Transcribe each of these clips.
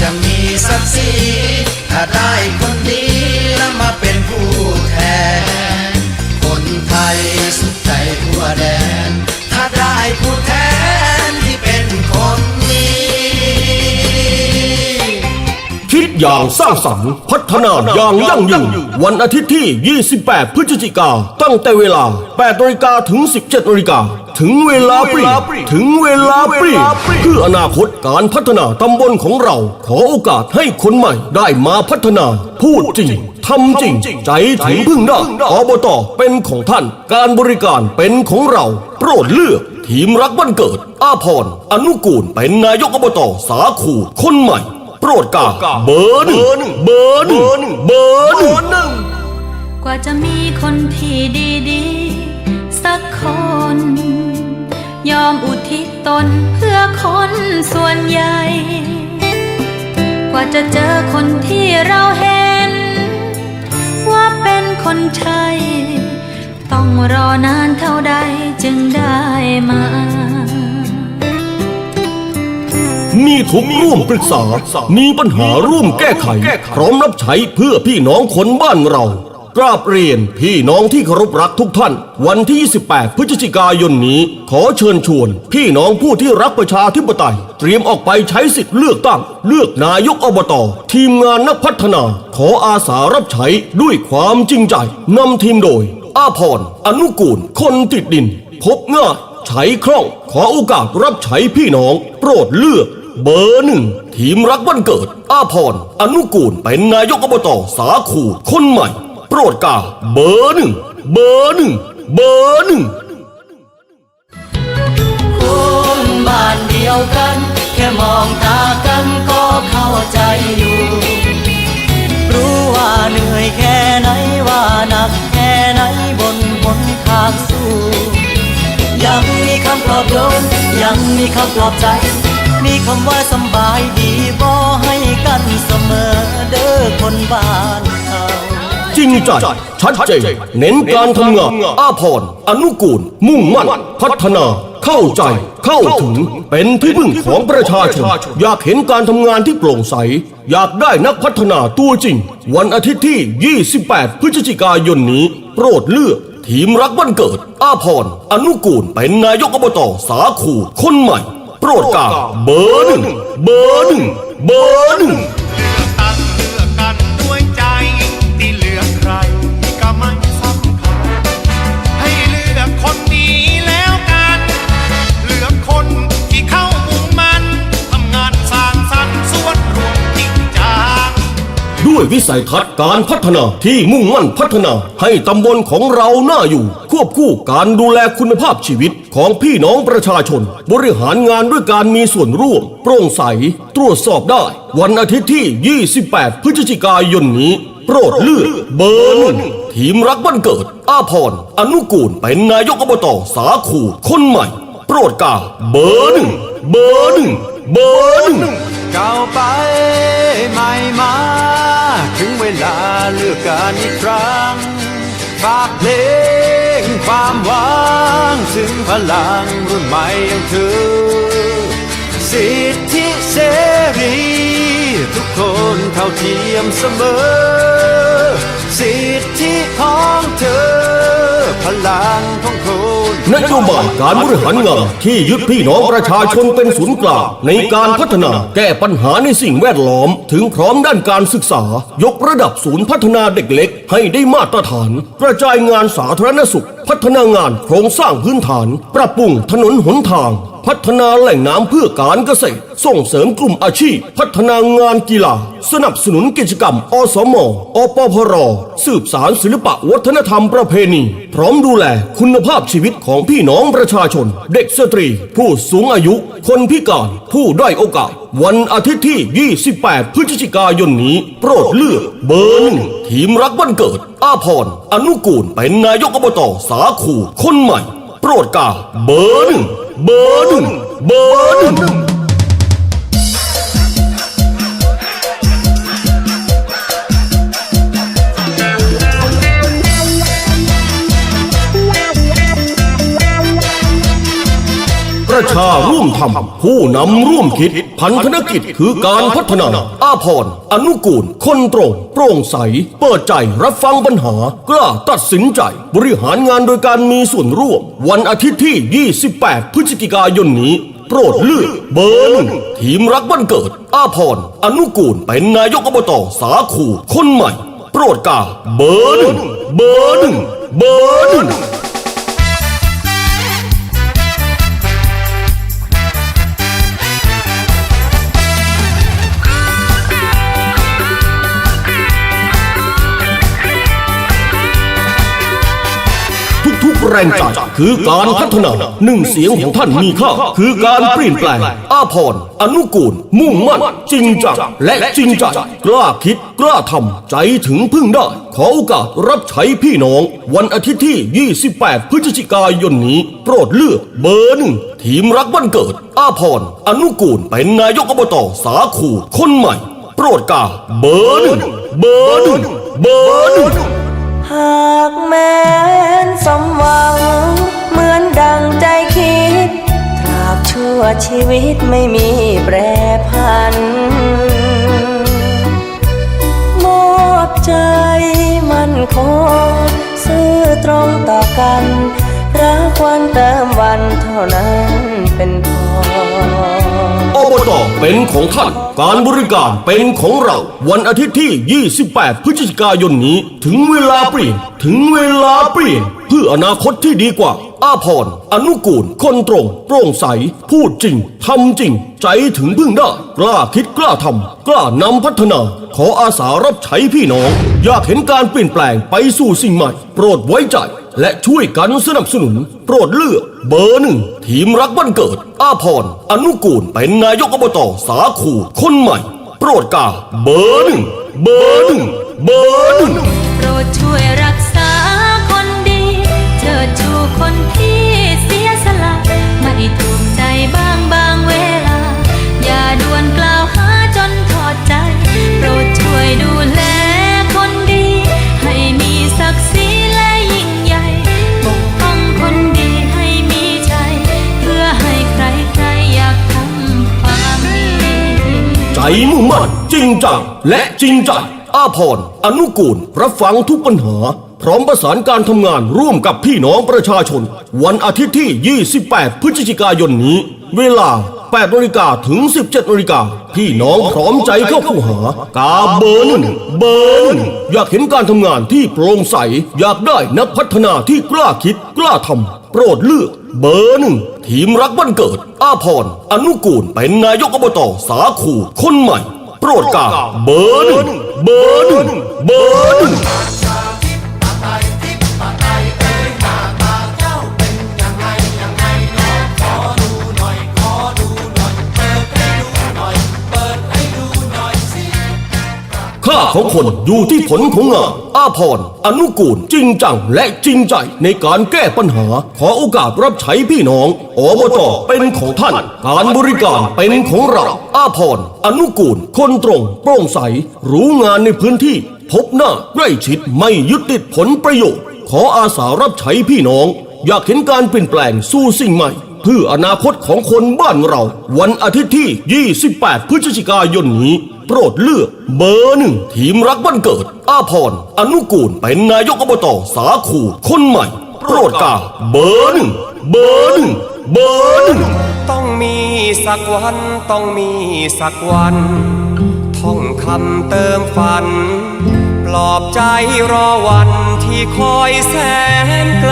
จะมีศักดิ์ศรีถ้าได้คนดีแล้วมาเป็นผู้แทน คนไทยสุขใจทั่วแดน ถ้าได้ผู้แทนที่เป็นคนดีคิดอย่างสร้างสรรค์พัฒนาอย่างยั่งยืนวันอาทิตย์ที่ 28 พฤศจิกาตั้งแต่เวลา8นาฬิกาถึง 17นาฬิกา ถึงเวลาเปลี่ยนถึงเวลาเปลี่ยนเพื่ออนาคตการพัฒนาตำบลของเรา ขอโอกาสให้คนใหม่ได้มาพัฒนา พูดจริงทำจริง ใจถึงพึ่งได้อบตเป็นของท่าน การบริการเป็นของเรา โปรดเลือก ทีมรักวันเกิด อาพรอนุกูลเป็นนายกอบตสาคูคนใหม่ โปรดกาเบอร์หนึ่งเบอร์หนึ่งเบอร์หนึ่งกว่าจะมีคนที่ดีๆสักคน ยอมอุทิศตนเพื่อคนส่วนใหญ่ กว่าจะเจอคนที่เราเห็น ว่าเป็นคนใช่ต้องรอนานเท่าใดจึงได้มา มีทุกข์ร่วมปรึกษา มีปัญหาร่วมแก้ไข พร้อมรับใช้เพื่อพี่น้องคนบ้านเรา กราบเรียนพี่น้องที่เคารพรักทุกท่าน วันที่ 28 พฤศจิกายนนี้ ขอเชิญชวน พี่น้องผู้ที่รักประชาธิปไตย เตรียมออกไปใช้สิทธิ์เลือกตั้ง เลือกนายกอบตทีมงานนักพัฒนา ขออาสารับใช้ด้วยความจริงใจนำทีมโดย อาพรอนุกูล คนติดดิน พบง่ายใช้คล่อง ขอโอกาสรับใช้พี่น้อง โปรดเลือกเบอร์หนึ่งทีมรักวันเกิด อาพรอนุกูลเป็นนายกอบตสาคูคนใหม่ โปรดกาเบอร์หนึ่งเบอร์หนึ่งเบอร์หนึ่งคนบ้านเดียวกัน แค่มองตากันก็เข้าใจอยู่ รู้ว่าเหนื่อยแค่ไหนว่าหนักแค่ไหนบนหนทางสู้ ยังมีคำปลอบโยนยังมีคำปลอบใจ มีคำว่าสบายดีบอให้กันเสมอเด้อคนบ้าน จริงใจชัดเจนเน้นการทำงาน อาพรอนุกูล มุ่งมั่น พัฒนา เข้าใจ เข้าถึง เป็นที่พึ่งของประชาชน อยากเห็นการทำงานที่โปร่งใส อยากได้นักพัฒนาตัวจริง วันอาทิตย์ที่ 28 พฤศจิกายนนี้ โปรดเลือก ทีมรักวันเกิด อาพรอนุกูล เป็นนายกอบตสาคูคนใหม่ โปรดกาเบอร์หนึ่งเบอร์หนึ่งเบอร์หนึ่งตั้ง วิสัยทัศน์การพัฒนาที่มุ่งมั่นพัฒนาให้ตำบลของเราหน้าอยู่ ควบคู่การดูแลคุณภาพชีวิตของพี่น้องประชาชน บริหารงานด้วยการมีส่วนร่วม โปร่งใส ตรวจสอบได้ วันอาทิตย์ที่ 28 พฤศจิกายนนี้โปรดเลือกเบอร์หนึ่งทีมรักบ้านเกิด อาพรอนุกูลเป็นนายกอบตสาคูคนใหม่ โปรดกาเบอร์หนึ่งเบอร์หนึ่งเบอร์หนึ่งก่าไปใหม่มา ถึงเวลาเลือกการอีกครั้งฝากเพลงความหวังถึงพลังรุ่นใหม่อย่างเธอ ท่าเทียมเสมอ สิทธิของเธอ พลังของคนนโยบายการบริหารงานที่ยึดพี่น้องประชาชนเป็นศูนย์กลางในการพัฒนาแก้ปัญหาในสิ่งแวดล้อม ถึงพร้อมด้านการศึกษา ยกระดับศูนย์พัฒนาเด็กเล็ก ให้ได้มาตรฐาน กระจายงานสาธารณสุข พัฒนางานโครงสร้างพื้นฐาน ปรับปรุงถนนหนทาง พัฒนาแหล่งน้ำเพื่อการเกษตร ส่งเสริมกลุ่มอาชีพ พัฒนางานกีฬา สนับสนุนกิจกรรม อสมอปพร สืบสารศิลปะวัฒนธรรมประเพณี พร้อมดูแลคุณภาพชีวิตของพี่น้องประชาชน เด็กสตรี ผู้สูงอายุ คนพิการ ผู้ด้อยโอกาส วันอาทิตย์ที่ 28 พฤศจิกายนนี้ โปรดเลือกเบอร์หนึ่งทีมรักวันเกิด อาพรอนุกูลเป็นนายกอบตสาคูคนใหม่ โปรดกาเบอร์หนึ่ง เบอร์ ประชาร่วมทำผู้นำร่วมคิด พันธนกิจคือการพัฒนา อาพรอนุกูล คนตรง โปร่งใส เปิดใจรับฟังปัญหา กล้าตัดสินใจ บริหารงานโดยการมีส่วนร่วม วันอาทิตย์ที่ 28 พฤศจิกายนนี้โปรดเลือกเบอร์หนึ่งทีมรักบ้านเกิด อาพรอนุกูลเป็นนายกอบตสาคูคนใหม่ โปรดกาเบอร์หนึ่งเบอร์หนึ่งเบอร์หนึ่ง แรงใจคือการพัฒนาหนึ่งเสียงของท่านมีค่าคือการเปลี่ยนแปลงอาพรอนุกูล มุ่งมั่น จริงจังและจริงใจกล้าคิดกล้าทำใจถึงพึ่งได้ ขอโอกาสรับใช้พี่น้อง วันอาทิตย์ที่ 28 พฤศจิกายนนี้ โปรดเลือกเบอร์หนึ่งทีมรักบ้านเกิด อาพรอนุกูลเป็นนายกอบตสาคูคนใหม่ โปรดกาเบอร์หนึ่งเบอร์หนึ่งเบอร์หนึ่ง หากแม้นสมหวัง เหมือนดังใจคิด ตราบชั่วชีวิตไม่มีแปรผันมอบใจมันคงซื่อตรงต่อกัน รักวันเติมวันเท่านั้นเป็น เป็นของท่าน การบริการเป็นของเรา วันอาทิตย์ที่ 28 พฤศจิกายนนี้ ถึงเวลาเปลี่ยน ถึงเวลาเปลี่ยน เพื่ออนาคตที่ดีกว่า อาพรอนุกูล คนตรง โปร่งใส พูดจริง ทำจริง ใจถึงพึ่งได้ กล้าคิดกล้าทำ กล้านำพัฒนา ขออาสารับใช้พี่น้อง อยากเห็นการเปลี่ยนแปลงไปสู่สิ่งใหม่ โปรดไว้ใจ และช่วยกันสนับสนุน โปรดเลือก เบอร์หนึ่ง ทีมรักบ้านเกิด อาพรอนุกูล เป็นนายกอบตสาคูคนใหม่ โปรดกาเบอร์หนึ่ง เบอร์หนึ่ง เบอร์หนึ่งโปรดช่วยรักษา คนที่เสียสละไม่ถูกใจบ้างบางเวลา อย่าด่วนกล่าวหาจนถอดใจ โปรดช่วยดูแลคนดี ให้มีศักดิ์ศรีและยิ่งใหญ่ ปกป้องคนดีให้มีใจ เพื่อให้ใครใครอยากทำความดีใจมุ่งมั่นจริงจังและจริงใจอาพรอนุกูลรับฟังทุกปัญหา พร้อมประสานการทำงานร่วมกับพี่น้องประชาชน วันอาทิตย์ที่ 28 พฤศจิกายนนี้ เวลา8นาฬิกาถึง 17นาฬิกาพี่น้องพร้อมใจเข้าคู่หา กาเบอร์นเบอร์นอยากเห็นการทำงานที่โปร่งใส อยากได้นักพัฒนาที่กล้าคิดกล้าทำโปรดเลือกเบอร์หนึ่งทีมรักบ้านเกิด อาพรอนุกูลเป็นนายกอบตสาคูคนใหม่ โปรดกาเบอร์หนึ่งเบอร์หนึ่งเบอร์หนึ่ง ค่าของคนอยู่ที่ผลของงานอาพรอนุกูลจริงจังและจริงใจในการแก้ปัญหา ขอโอกาสรับใช้พี่น้องอบจเป็นของท่าน การบริการเป็นของเราอาพรอนุกูล คนตรง โปร่งใส รู้งานในพื้นที่ พบหน้าใกล้ชิดไม่ยึดติดผลประโยชน์ ขออาสารับใช้พี่น้อง อยากเห็นการเปลี่ยนแปลงสู่สิ่งใหม่ เพื่ออนาคตของคนบ้านเรา วันอาทิตย์ที่ 28 พฤศจิกายนนี้ โปรดเลือกเบอร์หนึ่งทีมรักบ้านเกิด อาพรอนุกูลเป็นนายกอบตสาคูคนใหม่ โปรดกาเบอร์หนึ่งเบอร์หนึ่งเบอร์หนึ่งต้องมีสักวันต้องมีสักวันท่องคำเติมฝัน ปลอบใจรอวันที่คอยแสนไกล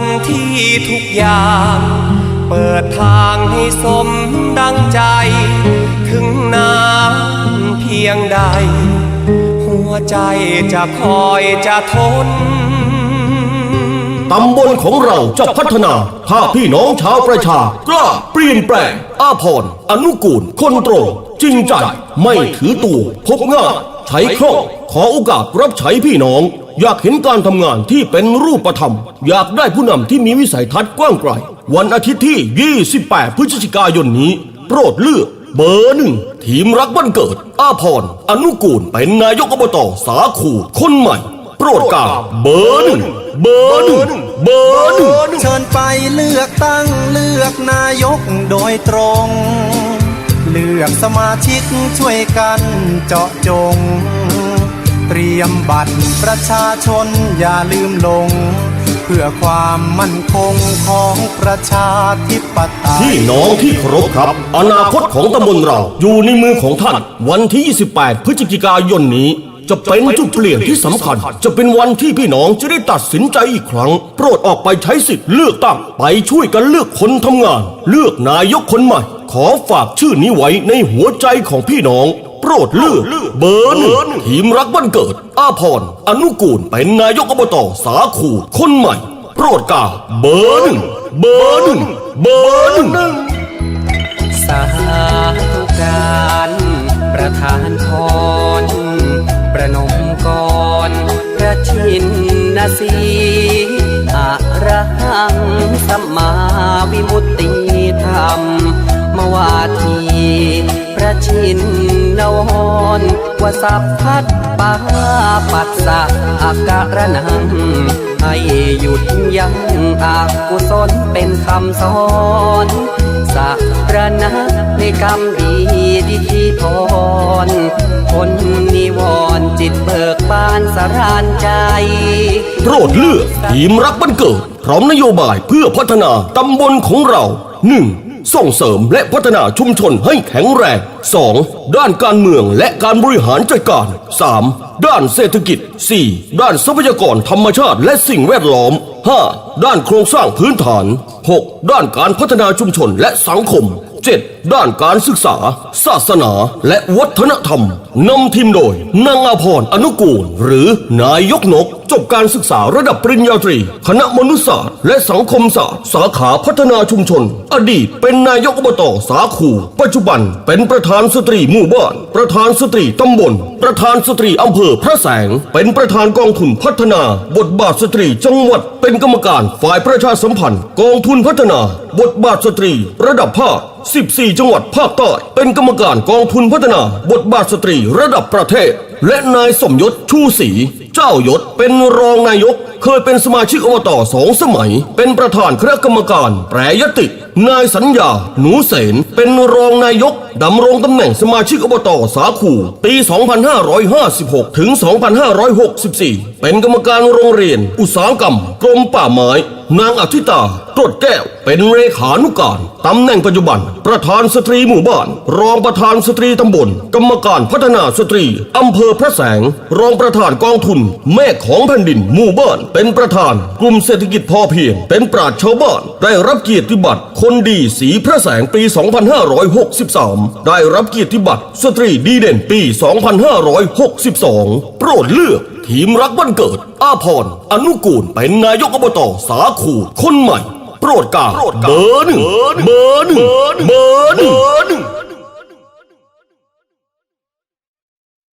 วันที่ทุกอย่าง เปิดทางให้สมดังใจ ถึงนานเพียงใด หัวใจจะคอยจะทนตำบลของเราจะพัฒนาถ้าพพี่น้องชาวประชากล้าเปลี่ยนแปลงอาพรอนุกูล คนตรง จริงใจ ไม่ถือตัวพบง่าย ใช้คล่อง ขอโอกาสรับใช้พี่น้อง อยากเห็นการทำงานที่เป็นรูปธรรม อยากได้ผู้นำที่มีวิสัยทัศน์กว้างไกล วันอาทิตย์ที่ 28 พฤศจิกายนนี้ โปรดเลือก เบอร์หนึ่ง ทีมรักบ้านเกิด อาพรอนุกูลเป็นนายกอบตสาคูคนใหม่ โปรดกาเบอร์หนึ่งเบอร์หนึ่งเบอร์หนึ่งเชิญไปเลือกตั้งเลือกนายกโดยตรง เลือกสมาชิกช่วยกันเจาะจง เตรียมบัตรประชาชนอย่าลืมลง เพื่อความมั่นคงของประชาธิปไตย พี่น้องที่เคารพครับ อนาคตของตำบลเราอยู่ในมือของท่าน วันที่ 28 พฤศจิกายนนี้ จะเป็นจุดเปลี่ยนที่สำคัญ จะเป็นวันที่พี่น้องจะได้ตัดสินใจอีกครั้ง โปรดออกไปใช้สิทธิ์เลือกตั้ง ไปช่วยกันเลือกคนทำงาน เลือกนายกคนใหม่ ขอฝากชื่อนี้ไว้ในหัวใจของพี่น้อง โปรดเลือกเบอร์หนึ่งทีมรักวันเกิด อาพรอนุกูลเป็นนายกอบตสาคูคนใหม่ โปรดกล้าเบอร์หนึ่งเบอร์หนึ่งเบอร์หนึ่งสาธุการประธานพร สีอะระหังสัมมาวิมุตติธรรมมวาทีพระชินนวรวสัพพัทปาปัสสะอาการนัง ให้หยุดยั้งอากุศลเป็นคำสอนสะนะใน กรรมดีดีที่พรคนนิวรจิตเบิกบานสรานใจโปรดเลือกทีมรักบ้านเกิด พร้อมนโยบายเพื่อพัฒนาตำบลของเรา 1. ส่งเสริมและพัฒนาชุมชนให้แข็งแรง 2. ด้านการเมืองและการบริหารจัดการ 3. ด้านเศรษฐกิจ 4. ด้านทรัพยากรธรรมชาติและสิ่งแวดล้อม 5. ด้านโครงสร้างพื้นฐาน 6. ด้านการพัฒนาชุมชนและสังคม 7. ด้านการศึกษา ศาสนาและวัฒนธรรมนำทีมโดยนางอาพรณ์อนุกูล หรือนายกนก จบการศึกษาระดับปริญญาตรี คณะมนุษยศาสตร์ และสังคมศาสตร์ สาขาพัฒนาชุมชน อดีตเป็นนายกอบตสาคู ปัจจุบันเป็นประธานสตรีหมู่บ้าน ประธานสตรีตำบล ประธานสตรีอำเภอพระแสง เป็นประธานกองทุนพัฒนา บทบาทสตรีจังหวัด เป็นกรรมการฝ่ายประชาสัมพันธ์ กองทุนพัฒนา บทบาทสตรี ระดับภาค 14 จังหวัดภาคใต้ เป็นกรรมการกองทุนพัฒนา บทบาทสตรีระดับประเทศ และนายสมยศชูศรีเจ้ายศเป็นรองนายก เคยเป็นสมาชิกอบตสองสมัย เป็นประธานคณะกรรมการ แปรยติ นายสัญญา หนูเสนเป็นรองนายกดำรงตำแหน่งสมาชิกอบตสาคูปี 2556 ถึง 2564 เป็นกรรมการโรงเรียน อุตสาหกรรม กรมป่าไม้ นางอธิตาตรวจแก้ว เป็นเลขานุการตำแหน่งปัจจุบัน ประธานสตรีหมู่บ้าน รองประธานสตรีตำบล กรรมการพัฒนาสตรีอำเภอพระแสง รองประธานกองทุน แม่ของแผ่นดินหมู่บ้าน เป็นประธาน กลุ่มเศรษฐกิจพอเพียง เป็นปราชญ์ชาวบ้าน ได้รับเกียรติบัตรคนดีสีพระแสงปี 2563 ได้รับเกียรติบัตรสตรีดีเด่นปี 2562 โปรดเลือก ทีมรักบ้านเกิด อาพรอนุกูลเป็นนายกอบตสาขูคนใหม่ โปรดการเบอร์หนึ่งเบอร์หนึ่งเบอร์หนึ่ง